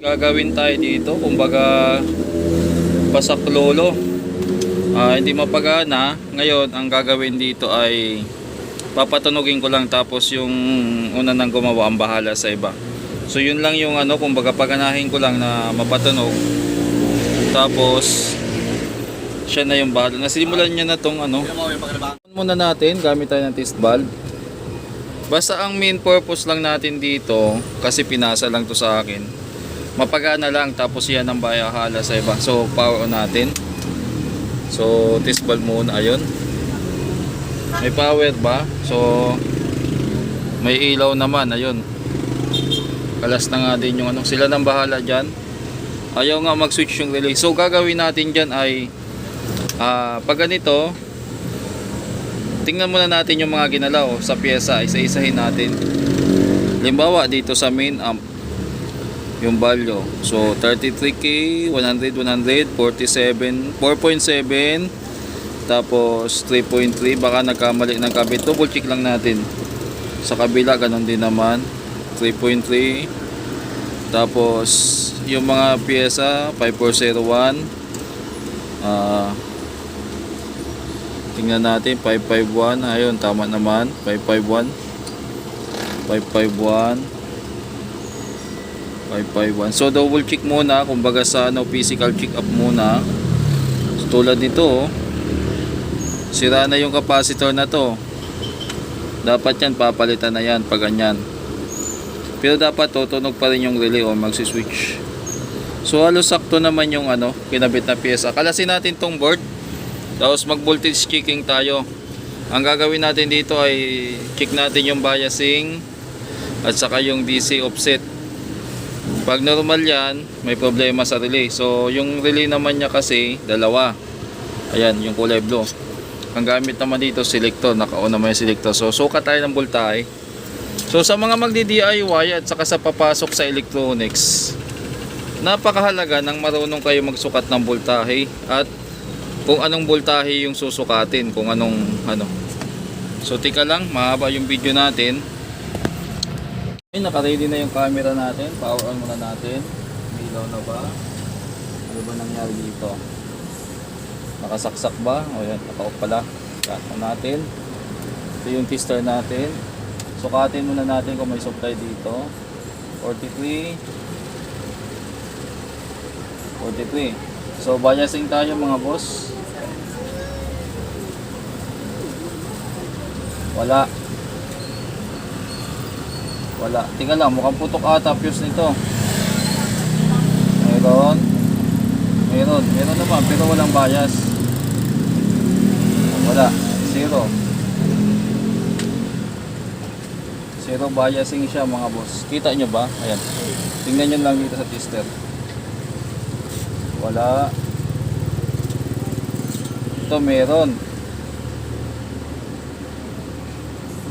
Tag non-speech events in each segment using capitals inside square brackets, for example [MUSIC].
Gagawin tayo dito, kumbaga pasaklolo. Ah, hindi mapagana. Ngayon, ang gagawin dito ay papatunogin ko lang tapos yung una nang gumawa ang bahala sa iba. So yun lang yung ano, kumbaga paganahin ko lang na mapatunog. Tapos siya na yung bahala. Nasimulan niya na tong ano. Muna natin gamit tayo ng test valve. Basta ang main purpose lang natin dito kasi pinasa lang to sa akin. Mapagana lang tapos yan ang bayahala sa iba. So power on natin. So test valve muna ayun. May power ba? So may ilaw naman ayun. Kalas na nga din yung ano. Sila nang bahala diyan. Ayaw nga mag-switch yung relay. So gagawin natin diyan ay ah pag ganito tingnan muna natin yung mga ginalaw sa pyesa isa-isahin natin limbawa dito sa main amp yung value. So 33k 100 100 47 4.7 tapos 3.3 baka nagkamali ng kabit double check lang natin. Sa kabila ganon din naman. 3.3 tapos yung mga pyesa 5401 ah Tingnan natin 551 ayun tama naman. 551 551 551 so double check muna. Kumbaga sa ano physical check up muna. So, tulad nito oh, sira na yung capacitor na to. Dapat yan papalitan na yan pag ganyan. Pero dapat tutunog pa rin yung relay o magsi-switch. So halos sakto naman yung ano kinabit na pyesa. Kalasin natin tong board. Tapos mag voltage checking tayo. Ang gagawin natin dito ay check natin yung biasing at saka yung DC offset. Pag normal yan, may problema sa relay. So yung relay naman niya kasi dalawa. Ayan, yung kulay blue. Ang gamit naman dito selector, naka-on naman yung selector. So sukat tayo ng voltahe. So sa mga magdi-DIY at saka sa papasok sa electronics, napakahalaga nang marunong kayo magsukat ng voltahe at kung anong voltahe yung susukatin, kung anong ano. So tika lang, mahaba yung video natin. Okay, naka-ready na yung camera natin. Power on muna natin. Ilaw na ba? Ano ba nangyari dito? Nakasaksak ba? O yan, naka-off pala. On natin. Ito yung tester natin. Sukatin muna natin kung may supply dito. 43 43 So biasing tayo mga boss. Wala. Wala. Tingnan lang, mukhang putok ata fuse nito. Meron. Meron. Meron naman, pero walang bias. Wala. Zero. Zero biasing siya mga boss. Kita nyo ba? Ayan. Tingnan nyo lang dito sa tester. Wala. Ito meron.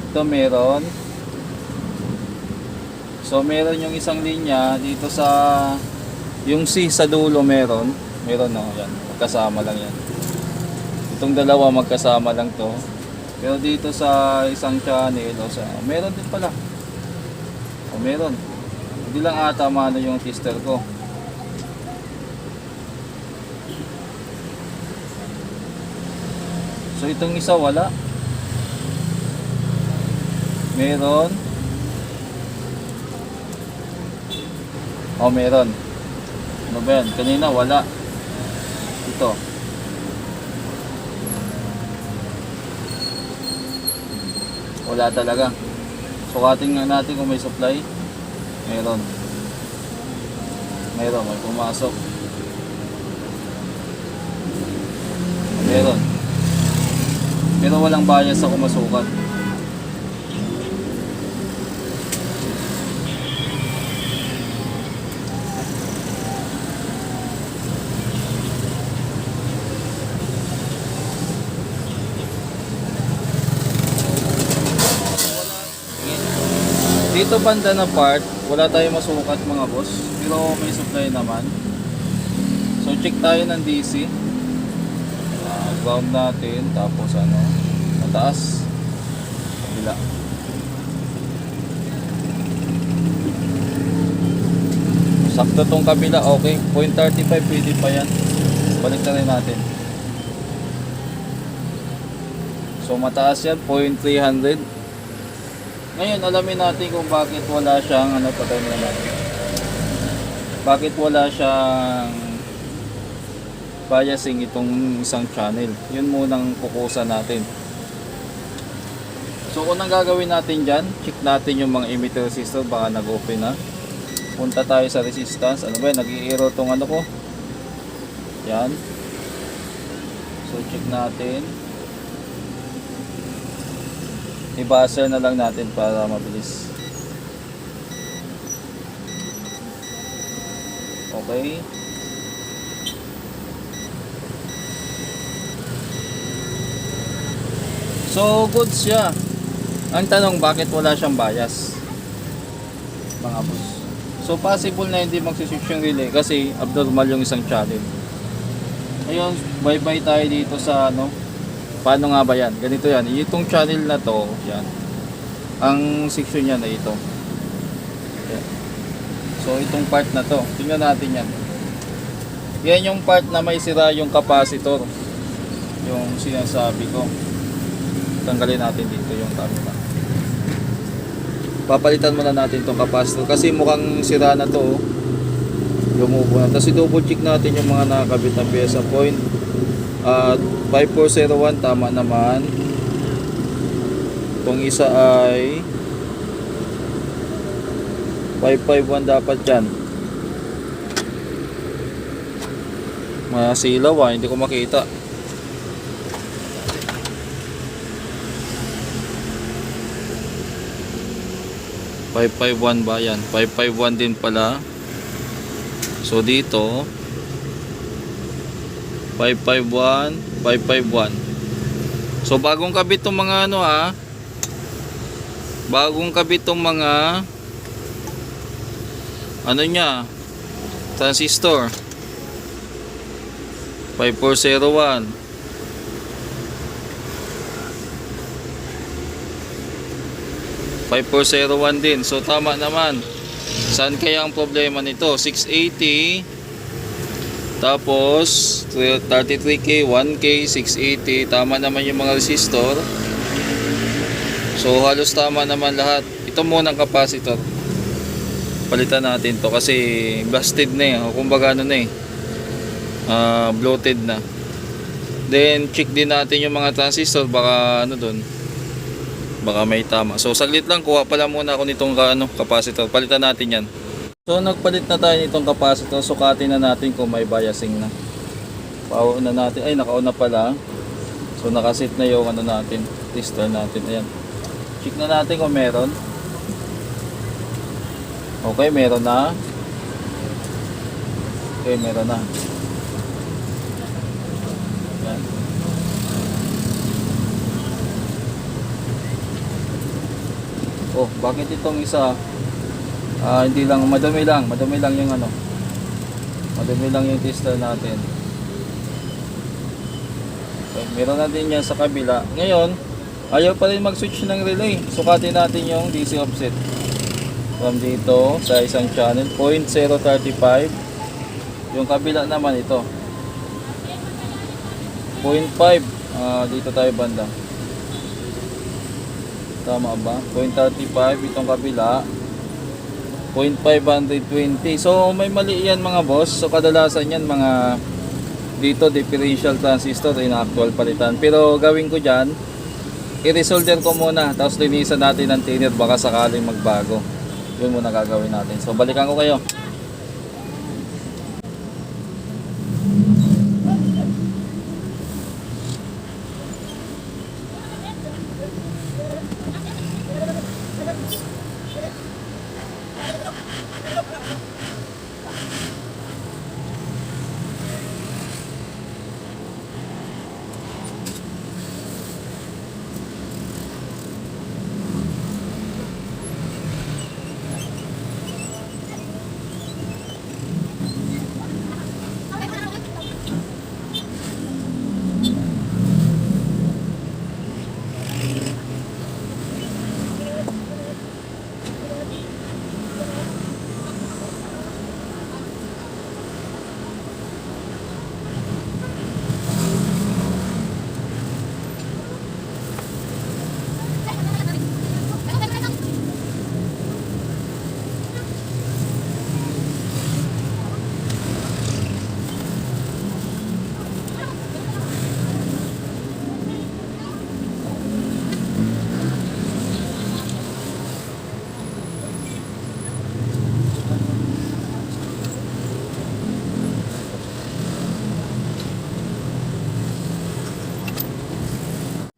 Ito meron. So meron yung isang linya dito sa yung C sa dulo meron. Meron no, yan. Magkasama lang yan. Itong dalawa magkasama lang to. Pero dito sa isang channel o sa meron din pala. O meron. Hindi lang ata mano yung tester ko. So itong isa wala. Meron. Oh, meron. Ano ba yan? Kanina wala. Ito. Wala talaga. Sukatin nga natin kung may supply. Meron. Meron. May pumasok. Meron. Pero walang bias ako masukat. Dito banda na part, wala tayong masukat mga boss. Pero may supply naman. So check tayo ng DC. Ah, ground natin tapos ano mataas kabila Sakto tong kabila, okay. 0.35 pwede pa yan. Balik na rin natin. So mataas yan, 0.300. Ngayon, alamin natin kung bakit wala siyang, ano pa tayo natin. Bakit wala siyang biasing itong isang channel. Yun munang kukusa natin. So, unang gagawin natin dyan, check natin yung mga emitter resistor, baka nag-open na. Punta tayo sa resistance. Ano ba? Nag-i-error tong ano ko. Yan. So, check natin. I-buzzer na lang natin para mabilis. Okay. So, good siya. Ang tanong, bakit wala siyang bias? Mga boss. So, possible na hindi magsiswitch yung relay kasi abnormal yung isang channel. Ayun, bye-bye tayo dito sa ano. Paano nga ba yan? Ganito yan. Itong channel na to, yan. Ang section niya na ito. Yan. So, itong part na to. Tingnan natin yan. Yan yung part na may sira yung capacitor. Yung sinasabi ko tanggalin natin dito yung camera papalitan muna natin itong capacitor kasi mukhang sira na to oh. lumubo na tapos i-double check natin yung mga nakakabit na pyesa point at 5401 tama naman itong isa ay 551 dapat dyan masilaw ah hindi ko makita 551 ba yan? 551 din pala. So dito 551, 551. So bagong kabit tong mga ano ha. Bagong kabit tong mga ano niya? Transistor. 5401. Five four zero one din. So tama naman. Saan kaya ang problema nito? 680 tapos 33k, 1k, 680 tama naman yung mga resistor. So halos tama naman lahat. Ito muna ang capacitor. Palitan natin to kasi busted na eh. Kumbaga ano na eh. ah, bloated na. Then check din natin yung mga transistor baka ano doon baka may tama. So saglit lang kuha pala muna ako nitong ano, capacitor. Palitan natin 'yan. So nagpalit na tayo nitong capacitor. Sukatin na natin kung may biasing na. Pauon na natin. Ay nakauna pala. So nakasit na yung ano natin. Tester natin. Ayan. Check na natin kung meron. Okay, meron na. Okay, meron na. Oh, bakit itong isa ah, hindi lang madumi lang, madumi lang yung ano. Madumi lang yung tester natin. Okay, meron na din yan sa kabila. Ngayon, ayaw pa rin mag-switch ng relay. Sukatin natin yung DC offset. From dito sa isang channel, 0.035. Yung kabila naman ito. 0.5. Ah, dito tayo banda. Tama ba? 0.35 itong kabila. 0.520. So may mali yan mga boss. So kadalasan yan mga dito differential transistor in actual palitan. Pero gawin ko diyan, i-resolder ko muna tapos linisan natin ng thinner baka sakaling magbago. Yun muna gagawin natin. So balikan ko kayo.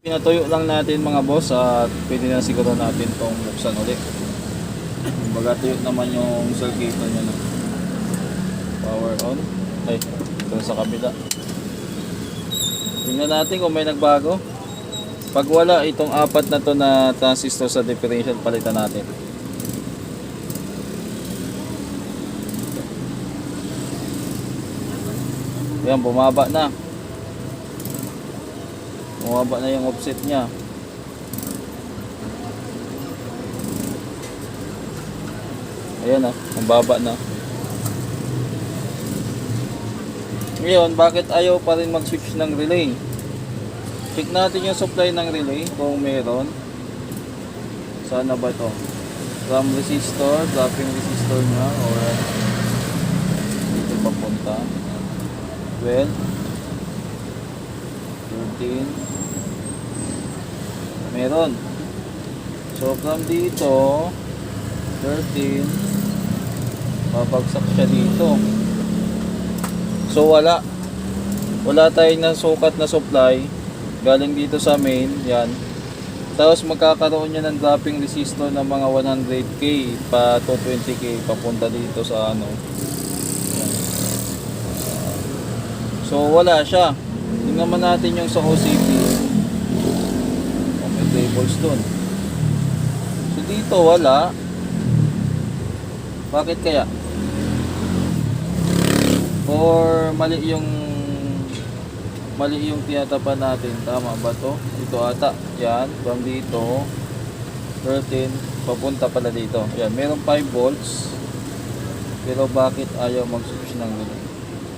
Pinatuyo lang natin mga boss at pwede na siguro natin tong buksan ulit. Kumbaga tuyo naman yung circuit niya na. Power on. Ay, ito sa kabila. Tingnan natin kung may nagbago. Pag wala, itong apat na to na transistor sa differential palitan natin. Yan, bumaba na. Bumaba na yung offset niya. Ayan ah, ang baba na. Ngayon, bakit ayaw pa rin mag-switch ng relay? Check natin yung supply ng relay kung meron. Sana ba to? From resistor, dropping resistor niya or dito papunta. 12 13 Meron. So from dito 13 babagsak siya dito. So wala. Wala tayong nasukat na supply galing dito sa main, yan. Tapos magkakaroon niya ng dropping resistor ng mga 100k pa 220k papunta dito sa ano. So wala siya. Tingnan naman natin yung sa OCP. Tables dun. So dito wala. Bakit kaya? Or mali yung mali yung tinatapan natin. Tama ba to? Ito ata. Yan. From dito. 13. Papunta pala dito. Yan. Meron 5 volts. Pero bakit ayaw mag-switch ng relay?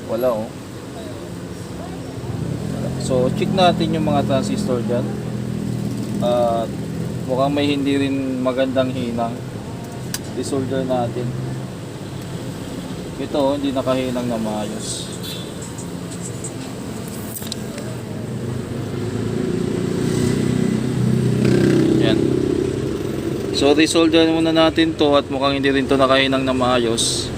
Wala oh. So, check natin yung mga transistor dyan. At mukhang may hindi rin magandang hinang. Disolder natin. Ito, hindi nakahinang na maayos. Yan. So, resolder muna natin to at mukhang hindi rin to nakahinang na maayos.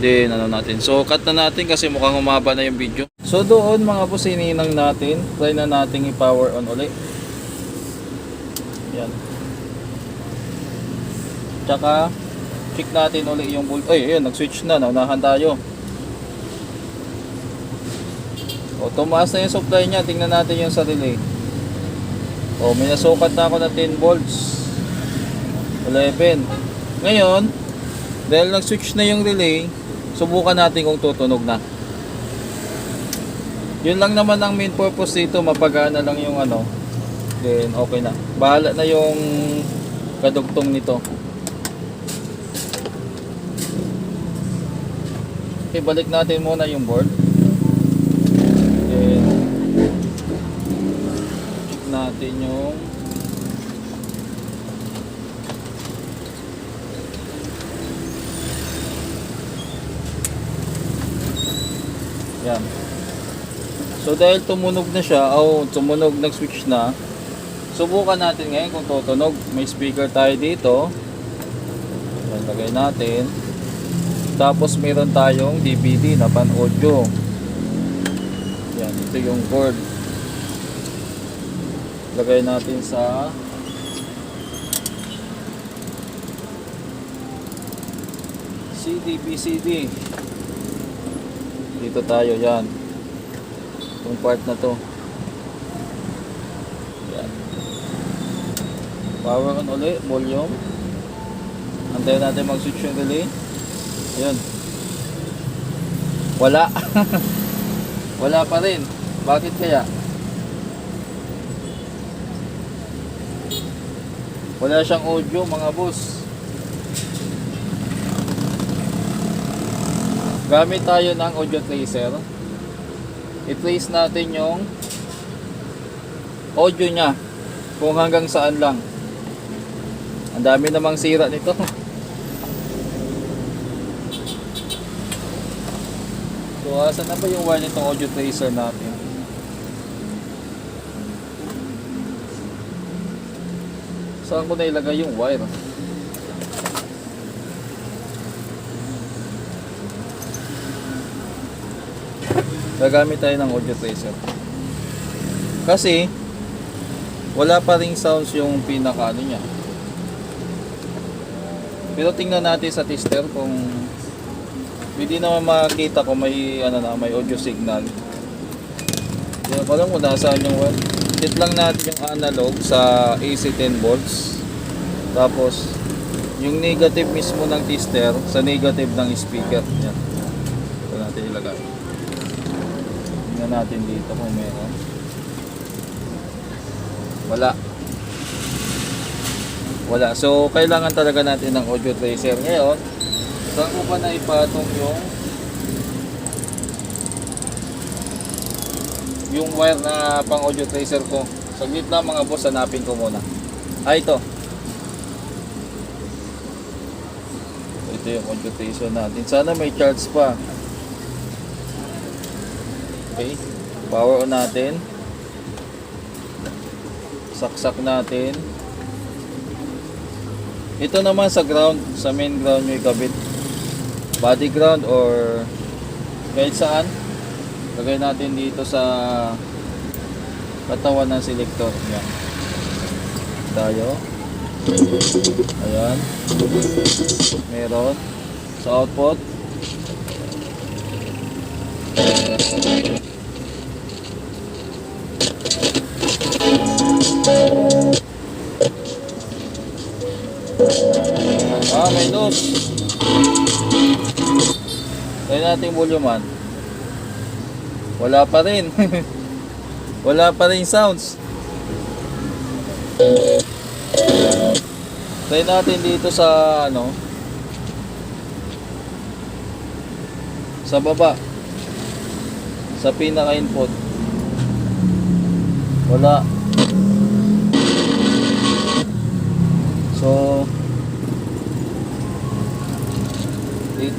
Then, ano natin. So, cut na natin kasi mukhang humaba na yung video. So, doon mga boss, hininang natin. Try na natin i-power on ulit. Yan. Tsaka, check natin ulit yung volt. Ay, ayun, nag-switch na. Naunahan tayo. O, tumaas na yung supply niya. Tingnan natin yung sa relay. O, may nasukat na ako na 10 volts. 11. Ngayon, dahil nag-switch na yung relay, subukan natin kung tutunog na. Yun lang naman ang main purpose dito, mapagana lang yung ano. Then okay na. Bahala na yung kadugtong nito. Okay, balik natin muna yung board. Then check natin yung Yan. So dahil tumunog na siya, o tumunog, nag-switch na, subukan natin ngayon kung tutunog. May speaker tayo dito. Lagay natin. Tapos meron tayong DVD na pan audio. Yan, ito yung cord. Lagay natin sa CD, BCD. Dito tayo, yan. Itong part na to. Power on ulit, volume. Antayin natin mag-switch yung relay. Ayun. Wala. [LAUGHS] Wala pa rin. Bakit kaya? Wala siyang audio mga boss. Gamit tayo ng audio tracer. I-trace natin yung audio niya kung hanggang saan lang. Ang dami namang sira nito. So, asan na ba yung wire nitong audio tracer natin? Saan ko na ilagay yung wire? Gagamit tayo ng audio tracer. Kasi, wala pa ring sounds yung pinaka niya. Pero tingnan natin sa tester kung hindi naman makita kung may ano na may audio signal. Hindi ko alam kung nasaan yung wire. Hit lang natin yung analog sa AC 10 volts. Tapos yung negative mismo ng tester sa negative ng speaker. Yan. Ito natin ilagay. Tingnan natin dito kung meron. Wala. Wala. So, kailangan talaga natin ng audio tracer. Ngayon, saan ko pa na ipatong yung yung wire na pang audio tracer ko. Saglit lang mga boss, hanapin ko muna. Ah, ito. Ito yung audio tracer natin. Sana may charge pa. Okay. Power on natin. Saksak natin. Ito naman sa ground, sa main ground nyo ikabit. Body ground or kahit saan. Lagay natin dito sa katawan ng selector. Yan. Tayo. Ayan. Meron. Sa output. Ah, may loss. Try natin volume man. Wala pa rin. [LAUGHS] Wala pa rin sounds. Try natin dito sa ano sa baba sa pinaka input wala so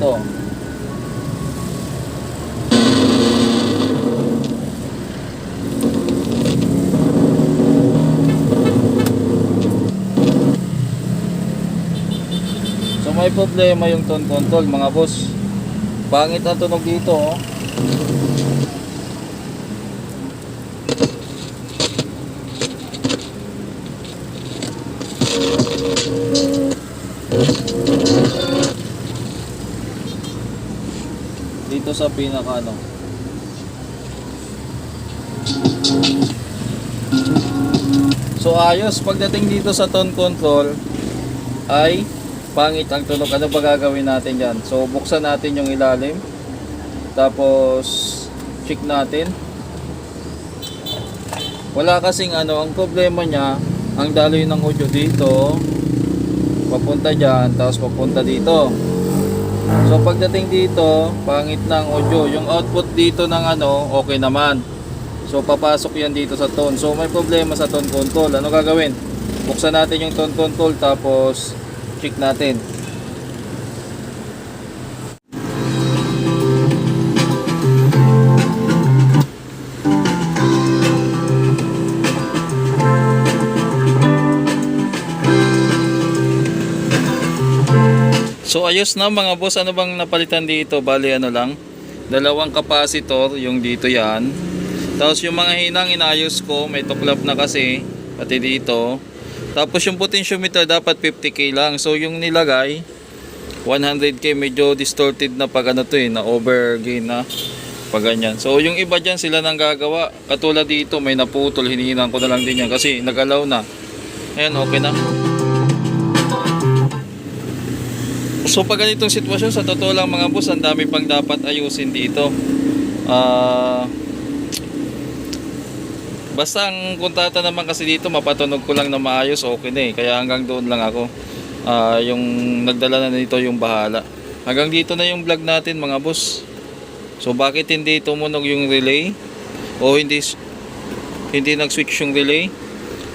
dito So may problema yung tone control mga boss. Pangit ang tunog dito oh. Dito sa pinaka ano. So ayos pagdating dito sa tone control ay pangit ang tunog. Ano ba gagawin natin dyan? So, buksan natin yung ilalim. Tapos, check natin. Wala kasing ano, ang problema niya, ang daloy ng audio dito, papunta dyan, tapos papunta dito. So, pagdating dito, pangit ng audio. Yung output dito ng ano, okay naman. So, papasok yan dito sa tone. So, may problema sa tone control. Ano gagawin? Buksan natin yung tone control, tapos check natin. So ayos na mga boss, ano bang napalitan dito? Bali ano lang, dalawang capacitor, yung dito yan. Tapos yung mga hinang inayos ko, may tuklap na kasi, pati dito. Tapos yung potentiometer dapat 50k lang. So yung nilagay 100k medyo distorted na pag ano to eh, na over gain na pag ganyan. So yung iba dyan sila nang gagawa. Katulad dito may naputol, hinihinan ko na lang din yan kasi nagalaw na. Ayan, okay na. So pag ganitong sitwasyon, sa totoo lang mga boss, ang dami pang dapat ayusin dito. Ah... Basta ang kuntata naman kasi dito, mapatunog ko lang na maayos, okay na eh. Kaya hanggang doon lang ako. Ah, yung nagdala na nito yung bahala. Hanggang dito na yung vlog natin mga boss. So bakit hindi tumunog yung relay? O hindi hindi nag-switch yung relay?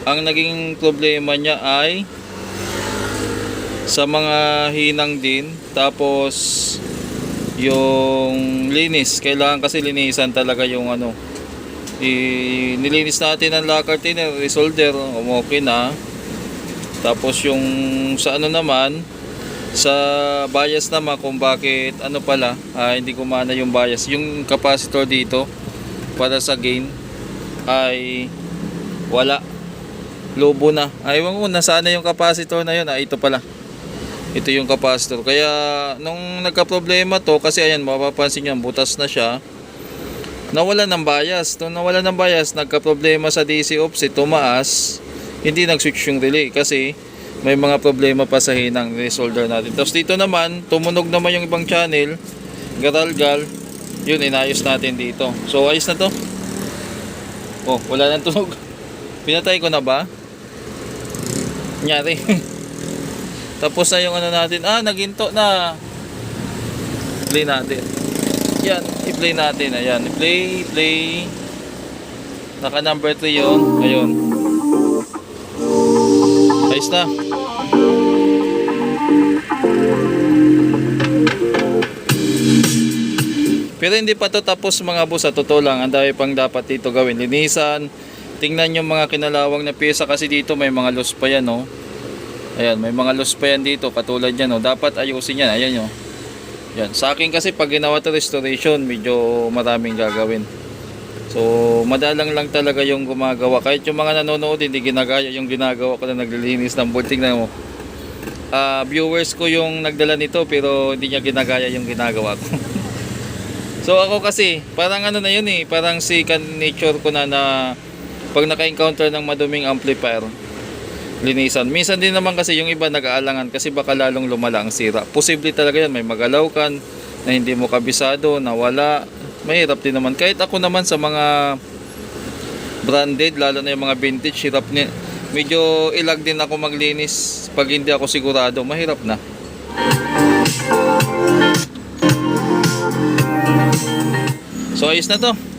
Ang naging problema niya ay sa mga hinang din. Tapos yung linis. Kailangan kasi linisan talaga yung ano, i nilinis natin ang lacquer thinner, resolder, okay na. Tapos yung sa ano naman, sa bias naman kung bakit ano pala, ah, hindi kumana yung bias. Yung capacitor dito para sa gain ay wala. Lobo na. Ayaw ko, nasaan na yung capacitor na yun? Ah, ito pala. Ito yung capacitor. Kaya, nung nagka-problema to, kasi ayan, mapapansin nyo, butas na siya. Nawala ng bias. Nung nawala ng bias, nagka-problema sa DC offset, tumaas. Hindi nag-switch yung relay kasi may mga problema pa sa hinang resolder natin. Tapos dito naman, tumunog naman yung ibang channel. Garalgal. Yun, inayos natin dito. So, ayos na to. Oh, wala nang tunog. [LAUGHS] Pinatay ko na ba? Nyari. [LAUGHS] Tapos na yung ano natin. Ah, naginto na. Play natin. Yan, i-play natin. Ayan, i-play, play. Naka number 3 yun. Ayun. Ayos na. Pero hindi pa to tapos mga boss sa totoo lang. Ang dami pang dapat dito gawin. Linisan. Tingnan yung mga kinalawang na pyesa kasi dito may mga loose pa yan no. Ayan, may mga loose pa yan dito katulad yan no. Dapat ayusin yan. Ayan yo. Yan. Sa akin kasi pag ginawa to restoration, medyo maraming gagawin. So, madalang lang talaga yung gumagawa. Kahit yung mga nanonood, hindi ginagaya yung ginagawa ko na naglilinis ng board. Tingnan mo. Ah, viewers ko yung nagdala nito pero hindi niya ginagaya yung ginagawa ko. [LAUGHS] so ako kasi, parang ano na yun eh, parang si nature ko na na pag naka-encounter ng maduming amplifier, linisan. Minsan din naman kasi yung iba nag-aalangan kasi baka lalong lumala ang sira. Posible talaga yan, may magalaw kan na hindi mo kabisado, nawala. Mahirap din naman. Kahit ako naman sa mga branded, lalo na yung mga vintage, hirap ni medyo ilag din ako maglinis pag hindi ako sigurado, mahirap na. So ayos na to.